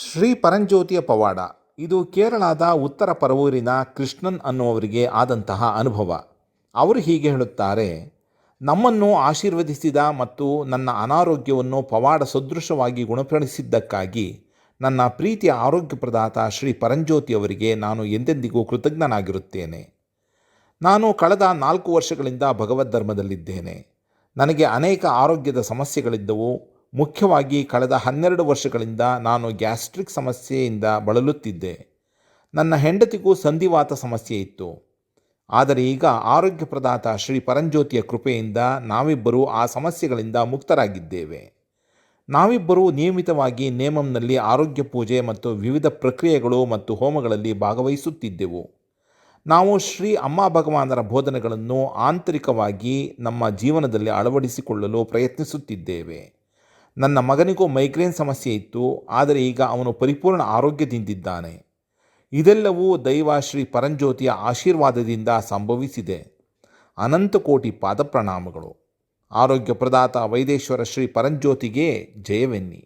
ಶ್ರೀ ಪರಂಜ್ಯೋತಿಯ ಪವಾಡ. ಇದು ಕೇರಳದ ಉತ್ತರ ಪರವೂರಿನ ಕೃಷ್ಣನ್ ಅನ್ನುವರಿಗೆ ಆದಂತಹ ಅನುಭವ. ಅವರು ಹೀಗೆ ಹೇಳುತ್ತಾರೆ, ನಮ್ಮನ್ನು ಆಶೀರ್ವದಿಸಿದ ಮತ್ತು ನನ್ನ ಅನಾರೋಗ್ಯವನ್ನು ಪವಾಡ ಸದೃಶವಾಗಿ ಗುಣಪಡಿಸಿದ್ದಕ್ಕಾಗಿ ನನ್ನ ಪ್ರೀತಿಯ ಆರೋಗ್ಯ ಪ್ರದಾತ ಶ್ರೀ ಪರಂಜ್ಯೋತಿಯವರಿಗೆ ನಾನು ಎಂದೆಂದಿಗೂ ಕೃತಜ್ಞನಾಗಿರುತ್ತೇನೆ. ನಾನು ಕಳೆದ ನಾಲ್ಕು ವರ್ಷಗಳಿಂದ ಭಗವದ್ ಧರ್ಮದಲ್ಲಿದ್ದೇನೆ ನನಗೆ ಅನೇಕ ಆರೋಗ್ಯದ ಸಮಸ್ಯೆಗಳಿದ್ದವು. ಮುಖ್ಯವಾಗಿ ಕಳೆದ ಹನ್ನೆರಡು ವರ್ಷಗಳಿಂದ ನಾನು ಗ್ಯಾಸ್ಟ್ರಿಕ್ ಸಮಸ್ಯೆಯಿಂದ ಬಳಲುತ್ತಿದ್ದೆ. ನನ್ನ ಹೆಂಡತಿಗೂ ಸಂಧಿವಾತ ಸಮಸ್ಯೆ ಇತ್ತು. ಆದರೆ ಈಗ ಆರೋಗ್ಯ ಪ್ರದಾತ ಶ್ರೀ ಪರಂಜ್ಯೋತಿಯ ಕೃಪೆಯಿಂದ ನಾವಿಬ್ಬರೂ ಆ ಸಮಸ್ಯೆಗಳಿಂದ ಮುಕ್ತರಾಗಿದ್ದೇವೆ. ನಾವಿಬ್ಬರೂ ನಿಯಮಿತವಾಗಿ ನೇಮಂನಲ್ಲಿ ಆರೋಗ್ಯ ಪೂಜೆ ಮತ್ತು ವಿವಿಧ ಪ್ರಕ್ರಿಯೆಗಳು ಮತ್ತು ಹೋಮಗಳಲ್ಲಿ ಭಾಗವಹಿಸುತ್ತಿದ್ದೆವು. ನಾವು ಶ್ರೀ ಅಮ್ಮ ಭಗವಾನರ ಬೋಧನೆಗಳನ್ನು ಆಂತರಿಕವಾಗಿ ನಮ್ಮ ಜೀವನದಲ್ಲಿ ಅಳವಡಿಸಿಕೊಳ್ಳಲು ಪ್ರಯತ್ನಿಸುತ್ತಿದ್ದೇವೆ. ನನ್ನ ಮಗನಿಗೂ ಮೈಗ್ರೇನ್ ಸಮಸ್ಯೆ ಇತ್ತು, ಆದರೆ ಈಗ ಅವನು ಪರಿಪೂರ್ಣ ಆರೋಗ್ಯದಿಂದಿದ್ದಾನೆ. ಇದೆಲ್ಲವೂ ದೈವ ಶ್ರೀ ಪರಂಜ್ಯೋತಿಯ ಆಶೀರ್ವಾದದಿಂದ ಸಂಭವಿಸಿದೆ. ಅನಂತ ಕೋಟಿ ಪಾದ ಪ್ರಣಾಮಗಳು ಆರೋಗ್ಯ ಪ್ರದಾತ ವೈದೇಶ್ವರ ಶ್ರೀ ಪರಂಜ್ಯೋತಿಗೆ ಜಯವೆನ್ನಿ.